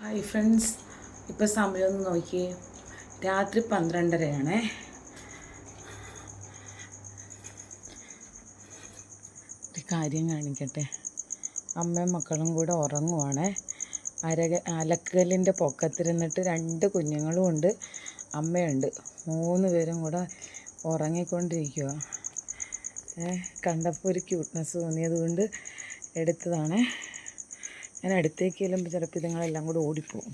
Hi friends ഇപ്പോൾ സമയം ഒന്ന് നോക്കിയേ രാത്രി പന്ത്രണ്ടരയാണേ. ഒരു കാര്യം കാണിക്കട്ടെ. അമ്മയും മക്കളും കൂടെ ഉറങ്ങുവാണേ. അരക അലക്കലിന്റെ പൊക്കത്തിരുന്നിട്ട് രണ്ട് കുഞ്ഞുങ്ങളും ഉണ്ട് അമ്മയുണ്ട്. മൂന്ന് പേരും കൂടെ ഉറങ്ങിക്കൊണ്ടിരിക്കുക കണ്ടപ്പോൾ ഒരു ക്യൂട്ട്നെസ് തോന്നിയത് കൊണ്ട് എടുത്തതാണേ. ഞാൻ അടുത്തേക്ക് ചെല്ലുമ്പോൾ ചിലപ്പോൾ ഇതുങ്ങളെല്ലാം കൂടെ ഓടിപ്പോവും?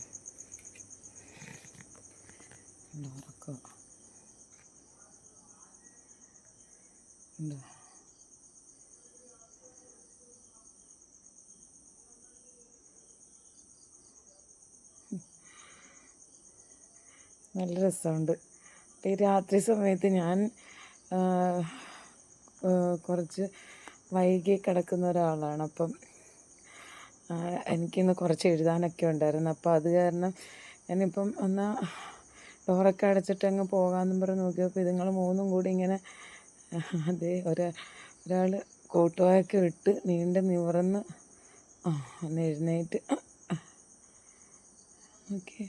നല്ല രസമുണ്ട്. ഈ രാത്രി സമയത്ത് ഞാൻ കുറച്ച് വൈകി കിടക്കുന്ന ഒരാളാണ്. അപ്പം എനിക്കിന്ന് കുറച്ച് എഴുതാനൊക്കെ ഉണ്ടായിരുന്നു. അപ്പോൾ അത് കാരണം ഞാനിപ്പം ഒന്ന് ഡോറൊക്കെ അടച്ചിട്ട് അങ്ങ് പോകാമെന്നും പറഞ്ഞ് നോക്കിയപ്പോൾ ഇതുങ്ങൾ മൂന്നും കൂടി ഇങ്ങനെ അതേ ഒരാ ഒരാൾ കോട്ടുവായൊക്കെ ഇട്ട് നീണ്ട് നിവർന്ന് ആ ഒന്ന് എഴുന്നേറ്റ് ഓക്കെ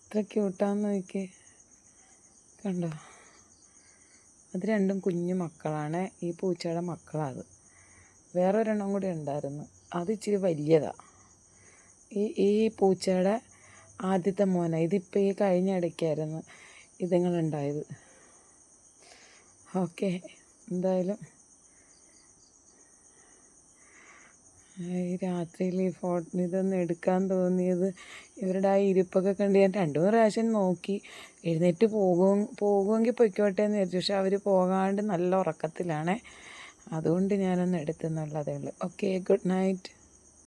ഇത്ര ക്യൂട്ടാന്ന് നോക്കിയേ കണ്ടോ? അത് രണ്ടും കുഞ്ഞു മക്കളാണ്. ഈ പൂച്ചയുടെ മക്കളാണ് അത്. വേറെ ഒരെണ്ണം കൂടി ഉണ്ടായിരുന്നു. അത് ഇച്ചിരി വലിയതാണ് ഈ ഈ പൂച്ചയുടെ ആദ്യത്തെ മോന. ഇതിപ്പോൾ ഈ കഴിഞ്ഞ ഇടയ്ക്കായിരുന്നു ഇതുങ്ങളുണ്ടായത്. ഓക്കെ എന്തായാലും. ഈ രാത്രിയിൽ ഈ ഫോട്ടോ ഇതൊന്നും എടുക്കാൻ തോന്നിയത് ഇവരുടെ ആ ഇരിപ്പൊക്കെ കണ്ട് ഞാൻ രണ്ടു മൂന്ന് പ്രാവശ്യം നോക്കി. എഴുന്നേറ്റ് പോകും പോകുമെങ്കിൽ പൊയ്ക്കോട്ടെ എന്ന് വിചാരിച്ചു. പക്ഷെ അവർ പോകാണ്ട് നല്ല ഉറക്കത്തിലാണേ. അതുകൊണ്ട് ഞാനൊന്ന് എടുത്തെന്നുള്ളതേ ഉള്ളൂ. Okay good night